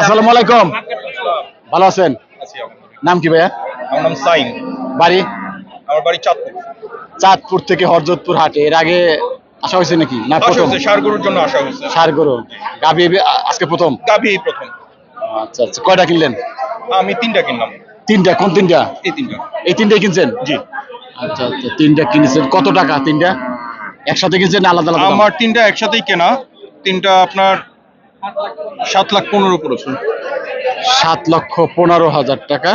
আসসালামু আলাইকুম। ভালো আছেন? নাম কি ভাইয়া? আমার নাম সাইম বাড়ি? আমার বাড়ি চাঁদপুর। চাঁদপুর থেকে হরজতপুর হাটে। এর আগে আসা হয়েছে নাকি? না প্রথম? হয়েছে জন্য আসা হয়েছে। সারগরু গাবি আজকে প্রথম? এই প্রথম। আচ্ছা আচ্ছা। কয়টা কিনলেন? আমি তিনটা কিনলাম। তিনটা? কোন তিনটা? এই তিনটা। এই তিনটাই কিনছেন? জি। আচ্ছা আচ্ছা। তিনটা কিনেছেন। কত টাকা তিনটা? একসাথে কিনছেন আলাদা আলাদা আমার তিনটা একসাথেই কেনা। তিনটা আপনার সাত লাখ পনেরো পড়েছে সাত লক্ষ পনেরো হাজার টাকা।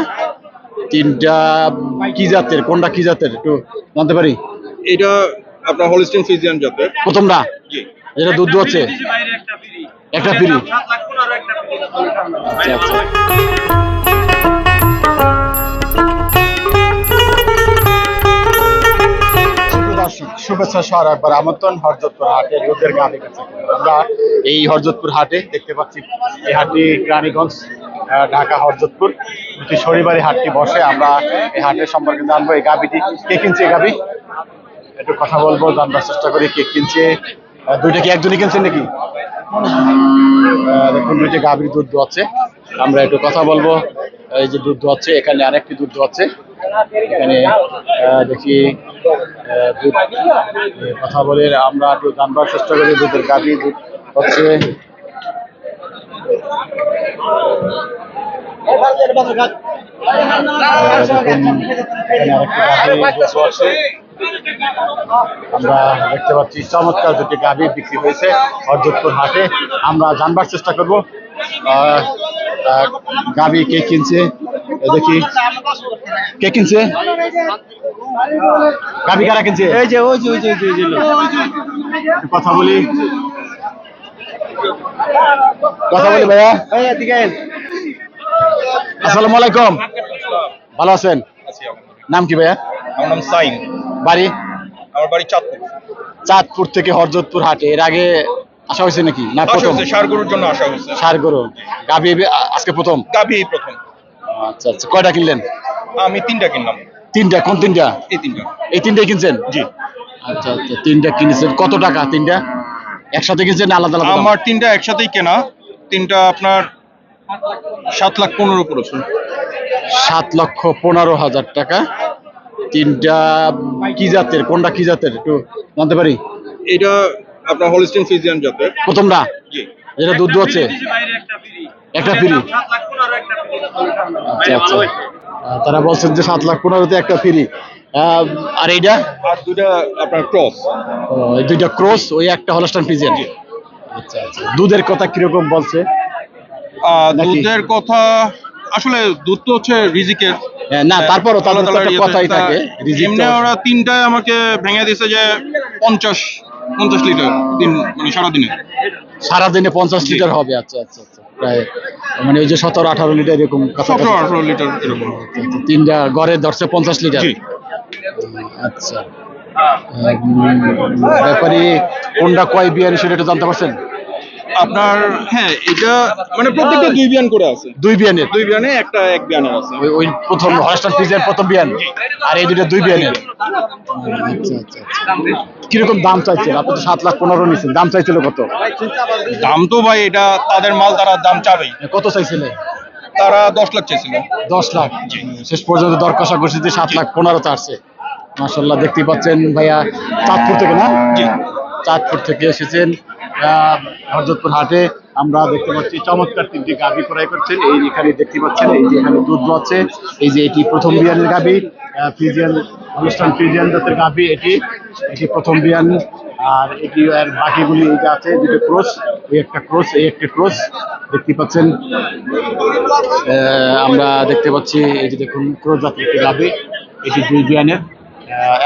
তিনটা কি জাতের? কোনটা কি জাতের? একটু জানতে পারি? এটা আপনার হলিস্টিন ফিজিয়ান জাতের। প্রথমটা? এটা দুধ আছে? একটা ফ্রি। আচ্ছা আচ্ছা। শুভেচ্ছা সহ একবার আমন্ত্রণ হরজতপুর হাটে গাড়ি কাছে আমরা এই হরজতপুর হাটে দেখতে পাচ্ছি এই হাটটি রানীগঞ্জ ঢাকা হরজতপুর। প্রতি শনিবারে হাটটি বসে। আমরা এই হাটের সম্পর্কে জানব এই গাবিটি কে কিনছে গাবি একটু কথা বলব, জানবার চেষ্টা করি কে কিনছে। দুইটা কি একজনই কিনছেন নাকি? দেখুন, দুইটা গাভীর দুধ দোয়াচ্ছে আমরা একটু কথা বলব। এই যে দুধ দোয়াচ্ছে এখানে আরেকটি দুধ দোয়াচ্ছে এখানে দেখি দুধ কথা বলে আমরা একটু জানবার চেষ্টা করি দুধের গাভী দুধ হচ্ছে। আমরা দেখতে পাচ্ছি, চমৎকার দুটি গাভী বিক্রি হয়েছে হরজতপুর হাটে। আমরা জানবার চেষ্টা করব গাভী কে কিনছে? দেখি। কে কিনছে? গাভী কারা কিনছে? এই যে ওই যে ওই যে ওই যে, কথা বলি। কথা বলি ভাইয়া। এই এদিকে আয়। আসসালামু আলাইকুম। ভালো আছেন? নাম কি ভাইয়া? আমার নাম সাইম বাড়ি? আমার বাড়ি চাঁদপুর। চাঁদপুর থেকে হরজতপুর হাটে। এর আগে আসা হয়েছে নাকি? না প্রথম? হয়েছে জন্য আসা হয়েছে। সার গরু গাভী আজকে প্রথম? গাভী এই প্রথম। আচ্ছা আচ্ছা। কয়টা কিনলেন? আমি তিনটা কিনলাম। তিনটা কোন তিনটা? এই তিনটা। এই তিনটাই কিনছেন? জি। আচ্ছা আচ্ছা তিনটা কিনেছেন। কত টাকা তিনটা? একসাথে কিনছেন না আলাদা আলাদা আমার তিনটা একসাথেই কেনা। তিনটা আপনার সাত লাখ পনেরো পড়েছে। সাত লক্ষ পনেরো হাজার টাকা। তিনটা কি জাতের? কোনটা কি জাতের? একটু জানতে পারি? এটা আপনার হলিস্টিন ফিজিয়ান জাতের। প্রথমটা? জি। এটা দুধ হচ্ছে একটা ফ্রি। আচ্ছা আচ্ছা। তারা বলছেন যে সাত লাখ পনেরোতে একটা ফ্রি আর এইটা? আর দুটা আপনার ক্রস এই দুইটা ক্রস ওই একটা হলস্টান ফিজিয়ান আচ্ছা আচ্ছা। দুধের কথা কীরকম বলছে? দুধের কথা আসলে দুধ তো হচ্ছে রিজিকের। হ্যাঁ, না তারপরও তাদের একটা কথাই থাকে রিজিক এমনি ওরা তিনটায় আমাকে ভেঙে দিয়েছে যে পঞ্চাশ পঞ্চাশ লিটার দিন মানে সারাদিনে। সারাদিনে পঞ্চাশ লিটার হবে আচ্ছা আচ্ছা আচ্ছা। প্রায় মানে ওই যে সতেরো আঠারো লিটার এরকম। সতেরো আঠারো লিটার এরকম। তিনটা গড়ে ধরছে পঞ্চাশ লিটার। আচ্ছা। ব্যাপারে কোনটা কয় বিয়ারি সেটা একটু জানতে পারছেন? আপনার হ্যাঁ এটা মানে প্রত্যেকটা দুই বিয়ান করে আছে। দুই বিয়ানের দুই বিয়ানে একটা এক বিয়ানের আছে। ওই ওই প্রথম হলস্টার ফিজের প্রথম বিয়ান। আর এই দুটো দুই বিয়ানের আচ্ছা আচ্ছা আচ্ছা। কীরকম দাম চাইছেন? আপনি তো সাত লাখ পনেরো নিচ্ছেন দাম চাইছিল কত? দাম তো ভাই এটা তাদের মাল তারা দাম চাবেই। কত চাইছিলেন তারা দশ লাখ চাইছিল। দশ লাখ? শেষ পর্যন্ত দর কষাকষি যে সাত লাখ পনেরো আসছে মাসাল্লাহ দেখতে পাচ্ছেন ভাইয়া চাঁদপুর থেকে না? জি। চাঁদপুর থেকে এসেছেন। হরজতপুর হাটে আমরা দেখতে পাচ্ছি চমৎকার তিনটি গাভী ক্রয় করছেন। এই এখানে দেখতে পাচ্ছেন এই যে এখানে দুধ আছে এই যে এটি প্রথম বিয়ানের গাভী আহ, ফ্রিজিয়ান অনুষ্ঠান ফ্রিজিয়ান জাতের গাভী এটি এটি প্রথম বিয়ান আর এটি আর বাকিগুলি এই যে আছে দুটো ক্রস এই একটা ক্রস এই একটা ক্রস দেখতে পাচ্ছেন আমরা দেখতে পাচ্ছি এই যে দেখুন ক্রস জাতের একটি গাভী এটি দুই বিয়ানের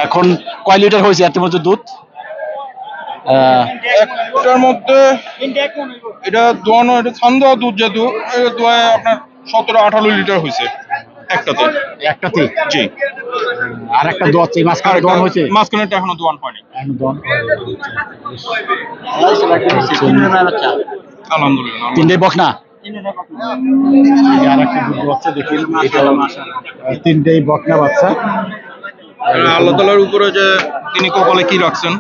এখন কয় লিটার হয়েছে এত মধ্যে দুধ? একটার মধ্যে এটা দোয়ানো এটা দেওয়া দুধ যেহেতু এটা দোয়ায় আপনার সতেরো আঠারো লিটার হয়েছে একটাতে। একটাতে? জি। আর একটা দোয়া মাঝখানে দোয়ান হয়েছে? মাঝখানেটা এখনও দোয়ান দোয়ান আলহামদুলিল্লাহ। তিনটে বক না আর একটা দুধ হচ্ছে দেখি। তিনটেই বকনা বাচ্চা। আল্লাহ তালার উপরে যে তিনি কপালে কি রাখছেন?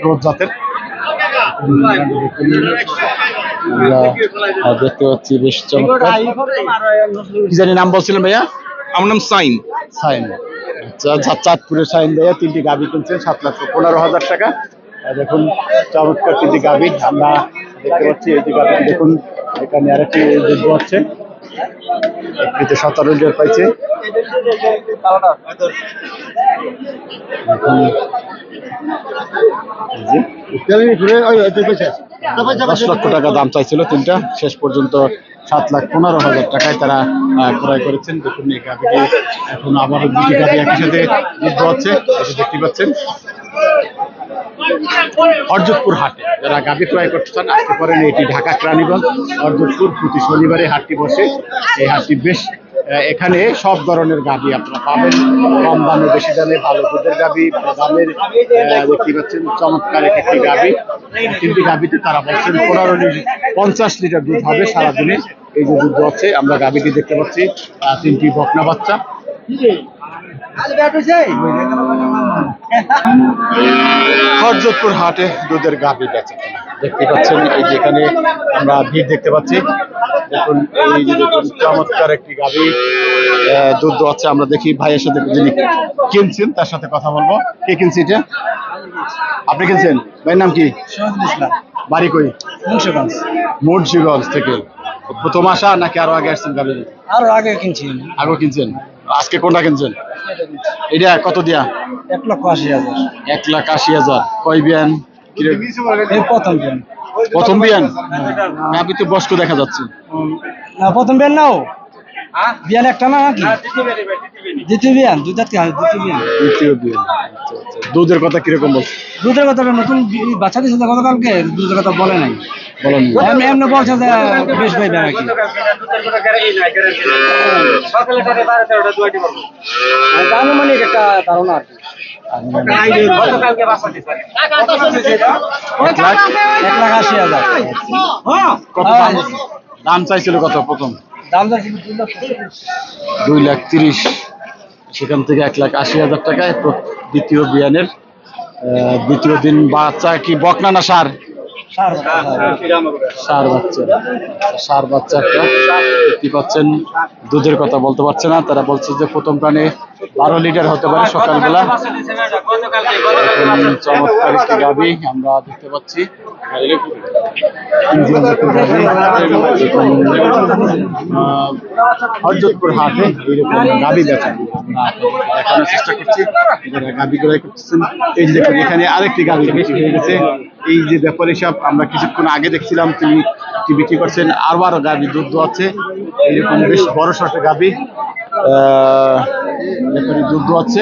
ক্রোধ জাতের দেখতে পাচ্ছি বেশ চমৎকার কি জানি নাম বলছিলেন ভাইয়া? আমার নাম সাইন সাইন আচ্ছা চাঁদপুরের সাইন ভাইয়া তিনটি গাভি কিনছেন সাত লাখ পনেরো হাজার টাকা। আর দেখুন চমৎকার তিনটি গাভি। আমরা দেখতে পাচ্ছি এই যে দেখুন এখানে আরেকটি যুদ্ধ হচ্ছে। একটিতে সতেরো লিটার পাইছে। দশ লক্ষ টাকা দাম চাইছিল তিনটা। শেষ পর্যন্ত সাত লাখ পনেরো হাজার টাকায় তারা ক্রয় করেছেন। দেখুন এই গাভিটি এখন আবারও দুটি গাভি একই সাথে যুদ্ধ হচ্ছে দেখতে পাচ্ছেন। হরজতপুর হাটে। যারা গাভি ক্রয় করতে চান আসতে পারেন এটি ঢাকা ক্রানীগঞ্জ হরজতপুর প্রতি শনিবারে হাটটি বসে। এই হাটটি বেশ এখানে সব ধরনের গাভি আপনারা পাবেন। কম দামে বেশি দামে ভালো দুধের গাভি ভালো দামের আহ, দেখতে পাচ্ছেন চমৎকার এক একটি গাভি। তিনটি গাভিতে তারা বলছেন পনেরো লিটার পঞ্চাশ লিটার দুধ হবে সারাদিনে। এই যে দুধ হচ্ছে আমরা গাভিটি দেখতে পাচ্ছি আহ, তিনটি বকনা বাচ্চা। হরজতপুর হাটে দুধের গাভি বেচে দেখতে পাচ্ছেন এই যে এখানে আমরা ভিড় দেখতে পাচ্ছি। দেখুন এই যে দেখুন চমৎকার একটি গাভি। দুধ আছে আমরা দেখি ভাইয়ের সাথে যিনি কিনছেন তার সাথে কথা বলব। কে কিনছে এটা? আপনি কিনছেন? ভাইয়ের নাম কি? বাড়ি কই? মুন্সিগঞ্জ। মুন্সিগঞ্জ থেকে। প্রথম আসা নাকি আরও আগে আসছেন গাভি? আরও আগে কিনছি আগে কিনছেন। আজকে কোনটা কিনছেন? এটা কত দিয়া? এক লক্ষ আশি হাজার। এক লাখ আশি হাজার। কয় বিয়ান? এই প্রথম বিয়ান। প্রথম বিয়ান? তো বস্ক দেখা যাচ্ছে। না প্রথম বিয়ান নাও। বিয়ান একটা না নাকি? দ্বিতীয় বিয়ান দুই জাতি দ্বিতীয় বিয়ান। দ্বিতীয় বিয়ান। আচ্ছা, আচ্ছা। দুধের কথা কীরকম বলছে? দুধের কথা নতুন বাচ্চা দিয়েছে গতকালকে দুধের কথা বলে নাই। এমনি এমনি বলছে যে বেশ পাইবে নাকি আনুমানিক একটা ধারণা আর কি। এক লাখ আশি হাজার কত দাম দাম চাইছিল কত প্রথম দাম দুই লাখ তিরিশ। সেখান থেকে এক লাখ আশি হাজার টাকায় দ্বিতীয় বিয়ানের আহ, দ্বিতীয় দিন বাচ্চা কি বকনা না সার? সার বাচ্চা, সার। সার বাচ্চা বাচ্চা একটা দেখতে পাচ্ছেন দুধের কথা বলতে পারছে না। তারা বলছে যে প্রথম প্রাণে বারো লিটার হতে পারে সকালবেলা। চমৎকার একটি গাভি আমরা দেখতে পাচ্ছি। হরজতপুর হাটে এইরকম আমরা আপনাদেরকে দেখানোর চেষ্টা করছি। যারা গাভি ক্রয় করতেছেন। এই যে দেখুন এখানে আরেকটি গাভি বিক্রি হয়ে গেছে। এই যে ব্যাপারী সাহেব আমরা কিছুক্ষণ আগে দেখছিলাম তিনি বিক্রি করছেন। আরও গাভি দুধ আছে। এইরকম বেশ বড় গাভি দুধ আছে।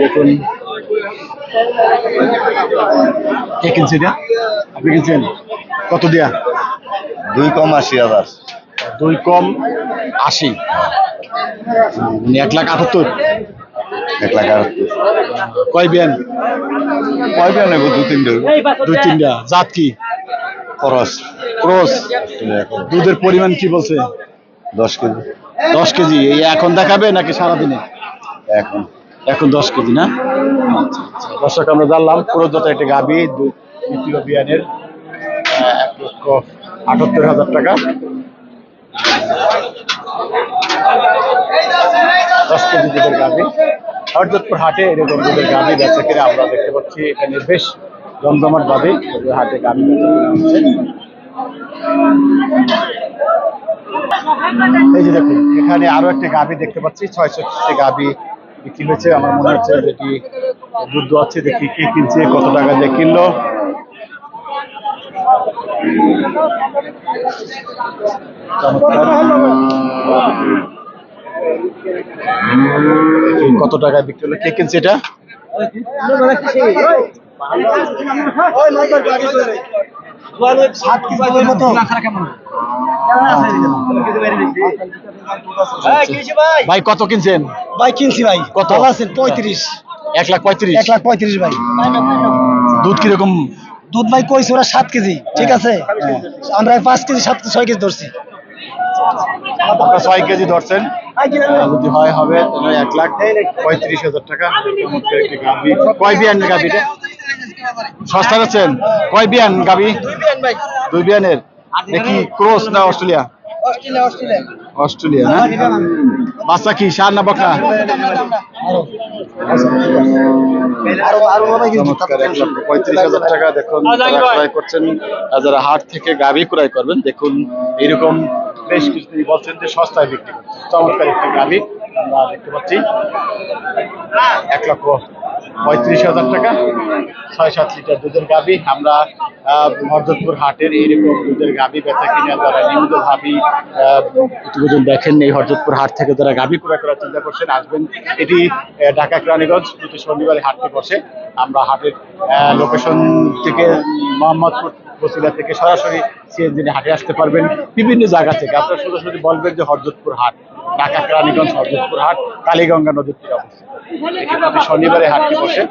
দেখুন। কে কিনছে এটা? আপনি কিনছেন? কত দিয়া? দুই কম আশি হাজার। দুই কম আশি। মানে এক লাখ আটাত্তর। এক লাখ আটাত্তর। কয় বিয়ান? কয়টা নেব? দু তিনটে দুই তিনটা জাত কি? খরচ ক্রস। দুধের পরিমাণ কি বলছে? দশ কেজি। দশ কেজি, এই এখন দেখাবে নাকি সারাদিনে? এখন এখন দশ কেজি না। দর্শক, আমরা জানলাম পুরোদত একটা গাবি দ্বিতীয় বিয়ানের এক লক্ষ আটাত্তর হাজার টাকা। দশ কেজি দুধের গাবি। হরজতপুর হাটে এরকম দুধের গাবি বেচা কিনে আমরা দেখতে পাচ্ছি। এখানে বেশ জমজমাট ভাবে হাটে গাবি এই যে দেখুন, এখানে আরও একটা গাবি দেখতে পাচ্ছি, ছয়শো গাবি বিক্রি হয়েছে। আমার মনে হচ্ছে যেটি দুধ আছে দেখি কে কিনছে, কত টাকা দিয়ে কিনলো। কত টাকায় বিক্রি হলো? কে কিনছে এটা? মতো। ভাই কত কিনছেন ভাই কিনছি ভাই কত? আছেন পঁয়ত্রিশ এক লাখ পঁয়ত্রিশ এক লাখ পঁয়ত্রিশ ভাই দুধ কীরকম দুধ ভাই কইছে ওরা সাত কেজি ঠিক আছে আমরা পাঁচ কেজি সাত ছয় কেজি ধরছি আপনার ছয় কেজি ধরছেন যদি হয় হবে তাহলে এক লাখ পঁয়ত্রিশ হাজার টাকা কয় বিয়ানের গাভিটা সস্তা যাচ্ছেন কয় বিয়ান গাবি দুই বিয়ানের দেখি ক্রোস না অস্ট্রেলিয়া? অস্ট্রেলিয়া না? বাচ্চা কি? সার না বকনা চমৎকার এক লক্ষ পঁয়ত্রিশ হাজার টাকা দেখুন ক্রয় করছেন। যারা হাট থেকে গাভি ক্রয় করবেন। দেখুন এরকম বেশ কিছু তিনি বলছেন যে সস্তায় বিক্রি করছেন চমৎকার একটি গাভি আমরা দেখতে পাচ্ছি। এক লক্ষ পঁয়ত্রিশ হাজার টাকা ছয় সাত লিটার দুধের গাভি। আমরা আহ, হাটের এইরকম দুধের গাভি বেচা কিনে যারা নিয়মিত ভাবি প্রতিবেদন দেখেন এই হরদত্তপুর হাট থেকে যারা গাভি ক্রয় করার চিন্তা করছেন আসবেন। এটি ঢাকা কেরানীগঞ্জ প্রতি শনিবারে হাটটি বসে। আমরা হাটের লোকেশন থেকে মোহাম্মদপুর বসিলা থেকে সরাসরি সিএনজিনে হাটে আসতে পারবেন। বিভিন্ন জায়গা থেকে। আপনারা সোজাসুজি বলবেন যে হরদত্তপুর হাট। ঢাকা কেরানীগঞ্জ হরদত্তপুর হাট কালীগঙ্গা নদীর তীরে অবস্থিত। প্রতি শনিবারে হাটটি বসে